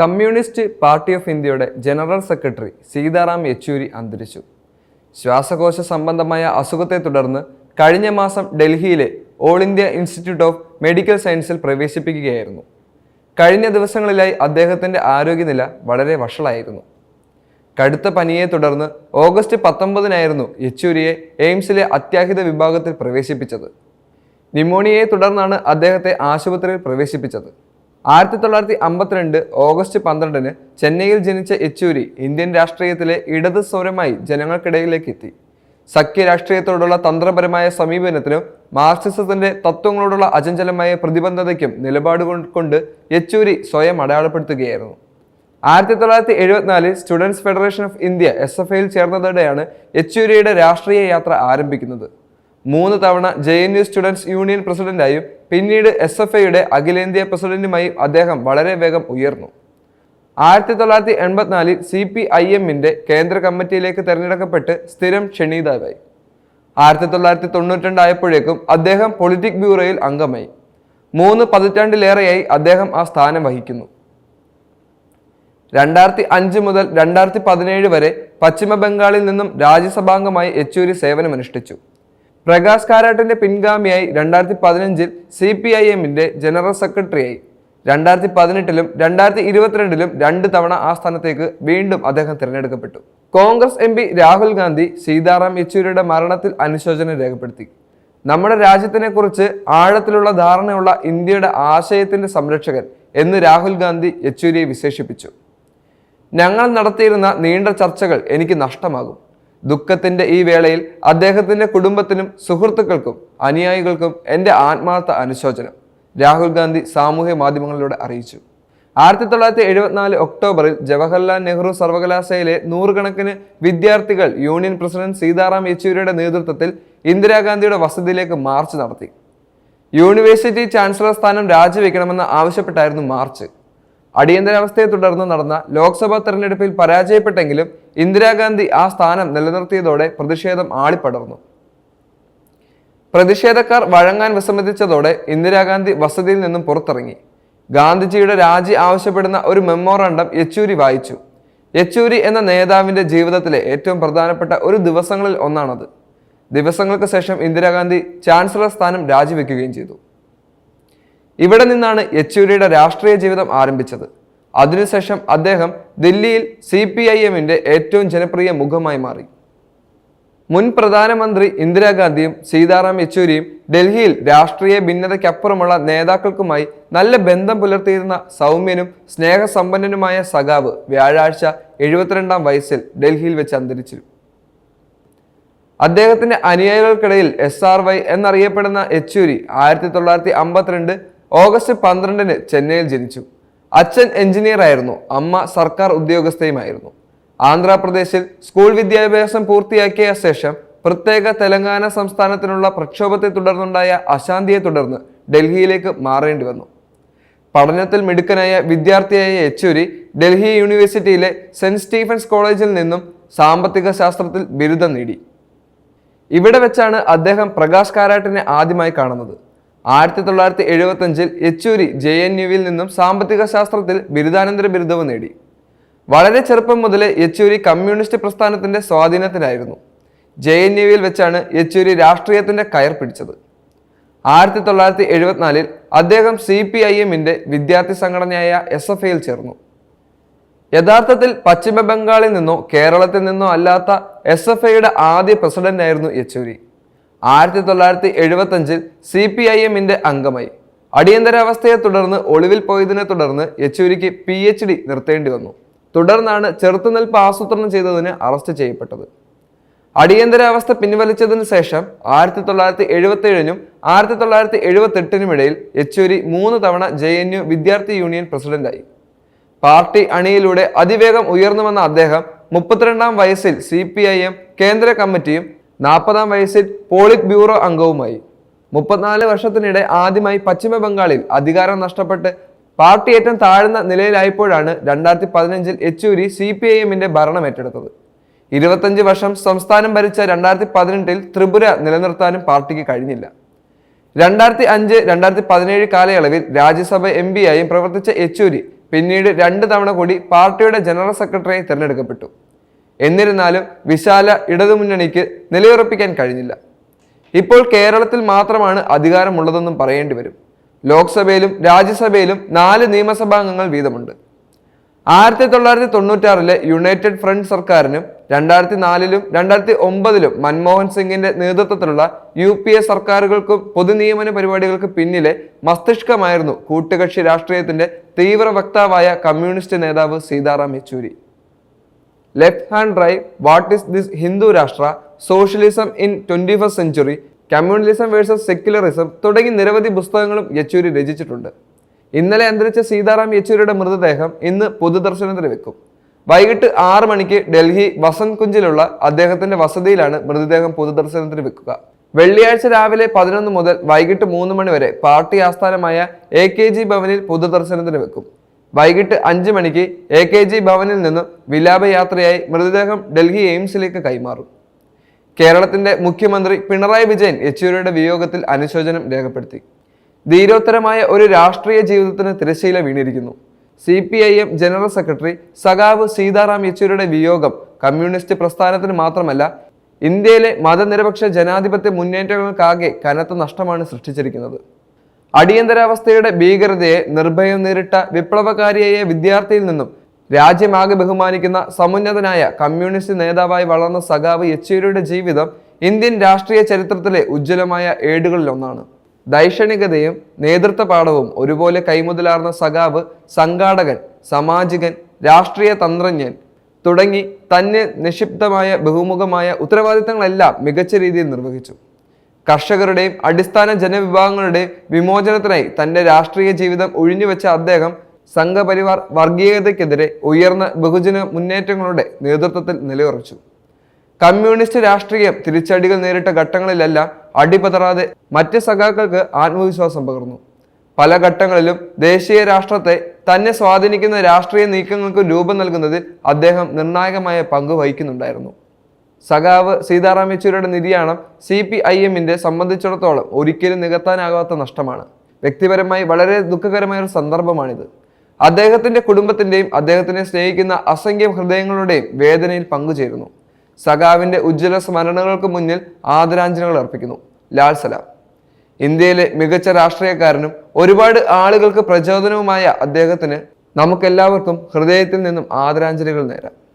Communist party of ഇന്ത്യയുടെ general secretary Sitaram Yechury അന്തരിച്ചു. ശ്വാസകോശ സംബന്ധമായ അസുഖത്തെ തുടർന്ന് കഴിഞ്ഞ മാസം ഡൽഹിയിലെ all India institute of medical സയൻസിൽ പ്രവേശിപ്പിക്കുകയായിരുന്നു. കഴിഞ്ഞ ദിവസങ്ങളിലായി അദ്ദേഹത്തിന്റെ ആരോഗ്യനില വളരെ വഷളായിരുന്നു. കടുത്ത പനിയെ തുടർന്ന് ഓഗസ്റ്റ് പത്തൊമ്പതിനായിരുന്നു യെച്ചൂരിയെ എയിംസിലെ അത്യാഹിത വിഭാഗത്തിൽ പ്രവേശിപ്പിച്ചത്. ന്യൂമോണിയയെ തുടർന്നാണ് അദ്ദേഹത്തെ ആശുപത്രിയിൽ പ്രവേശിപ്പിച്ചത്. ആയിരത്തി തൊള്ളായിരത്തി അമ്പത്തിരണ്ട് ഓഗസ്റ്റ് പന്ത്രണ്ടിന് ചെന്നൈയിൽ ജനിച്ച യെച്ചൂരി ഇന്ത്യൻ രാഷ്ട്രീയത്തിലെ ഇടത് സ്വരമായി ജനങ്ങൾക്കിടയിലേക്ക് എത്തി. സഖ്യ രാഷ്ട്രീയത്തോടുള്ള തന്ത്രപരമായ സമീപനത്തിനും മാർക്സിസത്തിന്റെ തത്വങ്ങളോടുള്ള അചഞ്ചലമായ പ്രതിബദ്ധതയ്ക്കും നിലപാട് കൊണ്ട് യെച്ചൂരി സ്വയം അടയാളപ്പെടുത്തുകയായിരുന്നു. ആയിരത്തി തൊള്ളായിരത്തി എഴുപത്തിനാലിൽ students federation of India S F ഐയിൽ ചേർന്നതോടെയാണ് യെച്ചൂരിയുടെ രാഷ്ട്രീയ യാത്ര ആരംഭിക്കുന്നത്. മൂന്ന് തവണ J N U students union പ്രസിഡന്റായും പിന്നീട് എസ് എഫ് ഐയുടെ അഖിലേന്ത്യാ പ്രസിഡന്റുമായും അദ്ദേഹം വളരെ വേഗം ഉയർന്നു. ആയിരത്തി തൊള്ളായിരത്തി എൺപത്തിനാലിൽ സി പി ഐ എമ്മിന്റെ കേന്ദ്ര കമ്മിറ്റിയിലേക്ക് തിരഞ്ഞെടുക്കപ്പെട്ട് സ്ഥിരം ക്ഷണീതാവായി. ആയിരത്തി തൊള്ളായിരത്തി തൊണ്ണൂറ്റിരണ്ടായപ്പോഴേക്കും അദ്ദേഹം പൊളിറ്റിക് ബ്യൂറോയിൽ അംഗമായി. മൂന്ന് പതിറ്റാണ്ടിലേറെയായി അദ്ദേഹം ആ സ്ഥാനം വഹിക്കുന്നു. രണ്ടായിരത്തി അഞ്ച് മുതൽ രണ്ടായിരത്തി പതിനേഴ് വരെ പശ്ചിമ ബംഗാളിൽ നിന്നും രാജ്യസഭാംഗമായി യെച്ചൂരി സേവനമനുഷ്ഠിച്ചു. പ്രകാശ് കാരാട്ടിന്റെ പിൻഗാമിയായി രണ്ടായിരത്തി പതിനഞ്ചിൽ സി പി ഐ എമ്മിന്റെ ജനറൽ സെക്രട്ടറിയായി. രണ്ടായിരത്തി പതിനെട്ടിലും രണ്ടായിരത്തി ഇരുപത്തിരണ്ടിലും രണ്ട് തവണ ആ സ്ഥാനത്തേക്ക് വീണ്ടും അദ്ദേഹം തിരഞ്ഞെടുക്കപ്പെട്ടു. Congress M P Rahul Gandhi Sitaram യെച്ചൂരിയുടെ മരണത്തിൽ അനുശോചനം രേഖപ്പെടുത്തി. നമ്മുടെ രാജ്യത്തിനെ കുറിച്ച് ആഴത്തിലുള്ള ധാരണയുള്ള ഇന്ത്യയുടെ ആശയത്തിന്റെ സംരക്ഷകൻ എന്ന് രാഹുൽ ഗാന്ധി യെച്ചൂരിയെ വിശേഷിപ്പിച്ചു. ഞങ്ങൾ നടത്തിയിരുന്ന നീണ്ട ചർച്ചകൾ എനിക്ക് നഷ്ടമാകും. ദുഃഖത്തിന്റെ ഈ വേളയിൽ അദ്ദേഹത്തിന്റെ കുടുംബത്തിനും സുഹൃത്തുക്കൾക്കും അനുയായികൾക്കും എന്റെ ആത്മാർത്ഥ അനുശോചനം രാഹുൽ ഗാന്ധി സാമൂഹ്യ മാധ്യമങ്ങളിലൂടെ അറിയിച്ചു. ആയിരത്തി തൊള്ളായിരത്തി എഴുപത്തിനാല് ഒക്ടോബറിൽ ജവഹർലാൽ നെഹ്റു സർവകലാശാലയിലെ നൂറുകണക്കിന് വിദ്യാർത്ഥികൾ യൂണിയൻ പ്രസിഡന്റ് സീതാറാം യെച്ചൂരിയുടെ നേതൃത്വത്തിൽ ഇന്ദിരാഗാന്ധിയുടെ വസതിയിലേക്ക് മാർച്ച് നടത്തി. യൂണിവേഴ്സിറ്റി ചാൻസലർ സ്ഥാനം രാജിവെക്കണമെന്ന് ആവശ്യപ്പെട്ടായിരുന്നു മാർച്ച്. അടിയന്തരാവസ്ഥയെ തുടർന്ന് നടന്ന ലോക്സഭാ തെരഞ്ഞെടുപ്പിൽ പരാജയപ്പെട്ടെങ്കിലും ഇന്ദിരാഗാന്ധി ആ സ്ഥാനം നിലനിർത്തിയതോടെ പ്രതിഷേധം ആളിപ്പടർന്നു. പ്രതിഷേധക്കാർ വഴങ്ങാൻ വിസമ്മതിച്ചതോടെ ഇന്ദിരാഗാന്ധി വസതിയിൽ നിന്നും പുറത്തിറങ്ങി. ഗാന്ധിജിയുടെ രാജി ആവശ്യപ്പെടുന്ന ഒരു മെമ്മോറാണ്ടം യെച്ചൂരി വായിച്ചു. യെച്ചൂരി എന്ന നേതാവിന്റെ ജീവിതത്തിലെ ഏറ്റവും പ്രധാനപ്പെട്ട ഒരു ദിവസങ്ങളിൽ ഒന്നാണത്. ദിവസങ്ങൾക്ക് ശേഷം ഇന്ദിരാഗാന്ധി ചാൻസലർ സ്ഥാനം രാജിവെക്കുകയും ചെയ്തു. ഇവിടെ നിന്നാണ് യെച്ചൂരിയുടെ രാഷ്ട്രീയ ജീവിതം ആരംഭിച്ചത്. അതിനുശേഷം അദ്ദേഹം ദില്ലിയിൽ സി പി ഐ എമ്മിന്റെ ഏറ്റവും ജനപ്രിയ മുഖമായി മാറി. മുൻ പ്രധാനമന്ത്രി ഇന്ദിരാഗാന്ധിയും സീതാറാം യെച്ചൂരിയും ഡൽഹിയിൽ രാഷ്ട്രീയ ഭിന്നതയ്ക്കപ്പുറമുള്ള നേതാക്കൾക്കുമായി നല്ല ബന്ധം പുലർത്തിയിരുന്ന സൗമ്യനും സ്നേഹസമ്പന്നനുമായ സഖാവ് വ്യാഴാഴ്ച എഴുപത്തിരണ്ടാം വയസ്സിൽ ഡൽഹിയിൽ വെച്ച് അന്തരിച്ചു. അദ്ദേഹത്തിന്റെ അനുയായികൾക്കിടയിൽ എസ് ആർ വൈ എന്നറിയപ്പെടുന്ന യെച്ചൂരി ആയിരത്തി തൊള്ളായിരത്തി അമ്പത്തിരണ്ട് ഓഗസ്റ്റ് പന്ത്രണ്ടിന് ചെന്നൈയിൽ ജനിച്ചു. അച്ഛൻ എഞ്ചിനീയർ ആയിരുന്നു. അമ്മ സർക്കാർ ഉദ്യോഗസ്ഥയുമായിരുന്നു. ആന്ധ്രാപ്രദേശിൽ സ്കൂൾ വിദ്യാഭ്യാസം പൂർത്തിയാക്കിയ ശേഷം പ്രത്യേക തെലങ്കാന സംസ്ഥാനത്തിനുള്ള പ്രക്ഷോഭത്തെ തുടർന്നുണ്ടായ അശാന്തിയെ തുടർന്ന് ഡൽഹിയിലേക്ക് മാറേണ്ടി വന്നു. പഠനത്തിൽ മിടുക്കനായ വിദ്യാർത്ഥിയായ യെച്ചൂരി ഡൽഹി യൂണിവേഴ്സിറ്റിയിലെ സെന്റ് സ്റ്റീഫൻസ് കോളേജിൽ നിന്നും സാമ്പത്തിക ശാസ്ത്രത്തിൽ ബിരുദം നേടി. ഇവിടെ വെച്ചാണ് അദ്ദേഹം പ്രകാശ് കാരാട്ടിനെ ആദ്യമായി കാണുന്നത്. ആയിരത്തി തൊള്ളായിരത്തി എഴുപത്തി അഞ്ചിൽ യെച്ചൂരി ജെ എൻ യുവിൽ നിന്നും സാമ്പത്തിക ശാസ്ത്രത്തിൽ ബിരുദാനന്തര ബിരുദവും നേടി. വളരെ ചെറുപ്പം മുതലേ യെച്ചൂരി കമ്മ്യൂണിസ്റ്റ് പ്രസ്ഥാനത്തിന്റെ സ്വാധീനത്തിലായിരുന്നു. ജെ എൻ യുവിൽ വെച്ചാണ് യെച്ചൂരി രാഷ്ട്രീയത്തിന്റെ കയർ പിടിച്ചത്. ആയിരത്തി തൊള്ളായിരത്തി എഴുപത്തിനാലിൽ അദ്ദേഹം സി പി ഐ എമ്മിന്റെ വിദ്യാർത്ഥി സംഘടനയായ എസ് എഫ് ഐയിൽ ചേർന്നു. യഥാർത്ഥത്തിൽ പശ്ചിമ ബംഗാളിൽ നിന്നോ കേരളത്തിൽ നിന്നോ അല്ലാത്ത എസ് എഫ് ഐയുടെ ആദ്യ പ്രസിഡന്റ് ആയിരുന്നു യെച്ചൂരി. ആയിരത്തി തൊള്ളായിരത്തി എഴുപത്തഞ്ചിൽ സി പി ഐ എമ്മിന്റെ അംഗമായി. അടിയന്തരാവസ്ഥയെ തുടർന്ന് ഒളിവിൽ പോയതിനെ തുടർന്ന് യെച്ചൂരിക്ക് പി എച്ച് ഡി നിർത്തേണ്ടി വന്നു. തുടർന്നാണ് ചെറുത്തുനിൽപ്പ് ആസൂത്രണം ചെയ്തതിന് അറസ്റ്റ് ചെയ്യപ്പെട്ടത്. അടിയന്തരാവസ്ഥ പിൻവലിച്ചതിന് ശേഷം ആയിരത്തി തൊള്ളായിരത്തി എഴുപത്തി ഏഴിനും ആയിരത്തി തൊള്ളായിരത്തി എഴുപത്തി എട്ടിനും ഇടയിൽ യെച്ചൂരി മൂന്ന് തവണ ജെ എൻ യു വിദ്യാർത്ഥി യൂണിയൻ പ്രസിഡന്റായി. പാർട്ടി അണിയിലൂടെ അതിവേഗം ഉയർന്നു വന്ന അദ്ദേഹം മുപ്പത്തിരണ്ടാം വയസ്സിൽ സി പി ഐ എം കേന്ദ്ര കമ്മിറ്റിയും നാൽപ്പതാം വയസ്സിൽ പോളിറ്റ് ബ്യൂറോ അംഗവുമായി. മുപ്പത്തിനാല് വർഷത്തിനിടെ ആദ്യമായി പശ്ചിമ ബംഗാളിൽ അധികാരം നഷ്ടപ്പെട്ട് പാർട്ടി ഏറ്റവും താഴ്ന്ന നിലയിലായപ്പോഴാണ് രണ്ടായിരത്തി പതിനഞ്ചിൽ യെച്ചൂരി സി പി ഐ എമ്മിന്റെ ഭരണം ഏറ്റെടുത്തത്. ഇരുപത്തഞ്ച് വർഷം സംസ്ഥാനം ഭരിച്ച രണ്ടായിരത്തി പതിനെട്ടിൽ ത്രിപുര നിലനിർത്താനും പാർട്ടിക്ക് കഴിഞ്ഞില്ല. രണ്ടായിരത്തി അഞ്ച് രണ്ടായിരത്തി പതിനേഴ് കാലയളവിൽ രാജ്യസഭ എം ആയും പ്രവർത്തിച്ച യെച്ചൂരി പിന്നീട് രണ്ട് തവണ കൂടി പാർട്ടിയുടെ ജനറൽ സെക്രട്ടറിയായി തിരഞ്ഞെടുക്കപ്പെട്ടു. എന്നിരുന്നാലും വിശാല ഇടതുമുന്നണിക്ക് നിലയുറപ്പിക്കാൻ കഴിഞ്ഞില്ല. ഇപ്പോൾ കേരളത്തിൽ മാത്രമാണ് അധികാരമുള്ളതെന്നും പറയേണ്ടി വരും. ലോക്സഭയിലും രാജ്യസഭയിലും നാല് നിയമസഭാംഗങ്ങൾ വീതമുണ്ട്. ആയിരത്തി തൊള്ളായിരത്തി തൊണ്ണൂറ്റാറിലെ യുണൈറ്റഡ് ഫ്രണ്ട് സർക്കാരിനും രണ്ടായിരത്തി നാലിലും രണ്ടായിരത്തി ഒമ്പതിലും മൻമോഹൻ സിംഗിന്റെ നേതൃത്വത്തിലുള്ള യു പി എ സർക്കാരുകൾക്കും പൊതുനിയമന പരിപാടികൾക്ക് പിന്നിലെ മസ്തിഷ്കമായിരുന്നു കൂട്ടുകക്ഷി രാഷ്ട്രീയത്തിന്റെ തീവ്ര വക്താവായ കമ്മ്യൂണിസ്റ്റ് നേതാവ് Sitaram Yechury. Left hand drive what is this Hindu Rashtra socialism in twenty first century communalism versus secularism തുടങ്ങി നിരവധി പുസ്തകങ്ങളും യെച്ചൂരി രചിച്ചിട്ടുണ്ട്. ഇന്നലെ അന്തരിച്ച സീതാറാം യെച്ചൂരിയുടെ മൃതദേഹം ഇന്ന് പൊതുദർശനത്തിന് വെക്കും. വൈകിട്ട് ആറ് മണിക്ക് ഡൽഹി വസന്ത് കുഞ്ചിലുള്ള അദ്ദേഹത്തിന്റെ വസതിയിലാണ് മൃതദേഹം പൊതുദർശനത്തിന് വെക്കുക. വെള്ളിയാഴ്ച രാവിലെ പതിനൊന്ന് മുതൽ വൈകിട്ട് മൂന്ന് മണി വരെ പാർട്ടി ആസ്ഥാനമായ എ കെ ജി ഭവനിൽ പൊതുദർശനത്തിന് വെക്കും. വൈകിട്ട് അഞ്ച് മണിക്ക് എ കെ ജി ഭവനിൽ നിന്ന് വിലാപയാത്രയായി മൃതദേഹം ഡൽഹി എയിംസിലേക്ക് കൈമാറും. കേരളത്തിന്റെ മുഖ്യമന്ത്രി പിണറായി വിജയൻ യെച്ചൂരിയുടെ വിയോഗത്തിൽ അനുശോചനം രേഖപ്പെടുത്തി. ധീരോത്തരമായ ഒരു രാഷ്ട്രീയ ജീവിതത്തിന് തിരശ്ശീല വീണിരിക്കുന്നു. C P I M general secretary സഖാവ് സീതാറാം യെച്ചൂരിയുടെ വിയോഗം കമ്മ്യൂണിസ്റ്റ് പ്രസ്ഥാനത്തിന് മാത്രമല്ല ഇന്ത്യയിലെ മതനിരപക്ഷ ജനാധിപത്യ മുന്നേറ്റങ്ങൾക്കാകെ കനത്ത നഷ്ടമാണ് സൃഷ്ടിച്ചിരിക്കുന്നത്. അടിയന്തരാവസ്ഥയുടെ ഭീകരതയെ നിർഭയം നേരിട്ട വിപ്ലവകാരിയായ വിദ്യാർത്ഥിയിൽ നിന്നും രാജ്യമാകെ ബഹുമാനിക്കുന്ന സമുന്നതനായ കമ്മ്യൂണിസ്റ്റ് നേതാവായി വളർന്ന സഖാവ് യെച്ചൂരിയുടെ ജീവിതം ഇന്ത്യൻ രാഷ്ട്രീയ ചരിത്രത്തിലെ ഉജ്ജ്വലമായ ഏടുകളിലൊന്നാണ്. ദൈക്ഷണികതയും നേതൃത്വ പാഠവും ഒരുപോലെ കൈമുതലാർന്ന സഖാവ് സംഘാടകൻ സാമാജികൻ രാഷ്ട്രീയ തന്ത്രജ്ഞൻ തുടങ്ങി തന്നെ നിക്ഷിപ്തമായ ബഹുമുഖമായ ഉത്തരവാദിത്തങ്ങളെല്ലാം മികച്ച രീതിയിൽ നിർവഹിച്ചു. കർഷകരുടെയും അടിസ്ഥാന ജനവിഭാഗങ്ങളുടെയും വിമോചനത്തിനായി തന്റെ രാഷ്ട്രീയ ജീവിതം ഒഴിഞ്ഞുവെച്ച അദ്ദേഹം സംഘപരിവാർ വർഗീയതയ്ക്കെതിരെ ഉയർന്ന ബഹുജന മുന്നേറ്റങ്ങളുടെ നേതൃത്വത്തിൽ നിലയുറച്ചു. കമ്മ്യൂണിസ്റ്റ് രാഷ്ട്രീയം തിരിച്ചടികൾ നേരിട്ട ഘട്ടങ്ങളിലെല്ലാം അടിപതറാതെ മറ്റ് സഖാക്കൾക്ക് ആത്മവിശ്വാസം പകർന്നു. പല ഘട്ടങ്ങളിലും ദേശീയ രാഷ്ട്രത്തെ തന്നെ സ്വാധീനിക്കുന്ന രാഷ്ട്രീയ നീക്കങ്ങൾക്ക് രൂപം നൽകുന്നതിൽ അദ്ദേഹം നിർണായകമായ പങ്ക് വഹിക്കുന്നുണ്ടായിരുന്നു. സഖാവ് സീതാറാം യെച്ചൂരിയുടെ നിര്യാണം സി പി ഐ എമ്മിന്റെ സംബന്ധിച്ചിടത്തോളം ഒരിക്കലും നികത്താനാകാത്ത നഷ്ടമാണ്. വ്യക്തിപരമായി വളരെ ദുഃഖകരമായ ഒരു സന്ദർഭമാണിത്. അദ്ദേഹത്തിന്റെ കുടുംബത്തിന്റെയും അദ്ദേഹത്തിനെ സ്നേഹിക്കുന്ന അസംഖ്യം ഹൃദയങ്ങളുടെയും വേദനയിൽ പങ്കുചേരുന്നു. സഖാവിന്റെ ഉജ്ജ്വല സ്മരണകൾക്ക് മുന്നിൽ ആദരാഞ്ജലികൾ അർപ്പിക്കുന്നു. ലാൽ സലാം. ഇന്ത്യയിലെ മികച്ച രാഷ്ട്രീയക്കാരനും ഒരുപാട് ആളുകൾക്ക് പ്രചോദനവുമായ അദ്ദേഹത്തിന് നമുക്കെല്ലാവർക്കും ഹൃദയത്തിൽ നിന്നും ആദരാഞ്ജലികൾ നേരാം.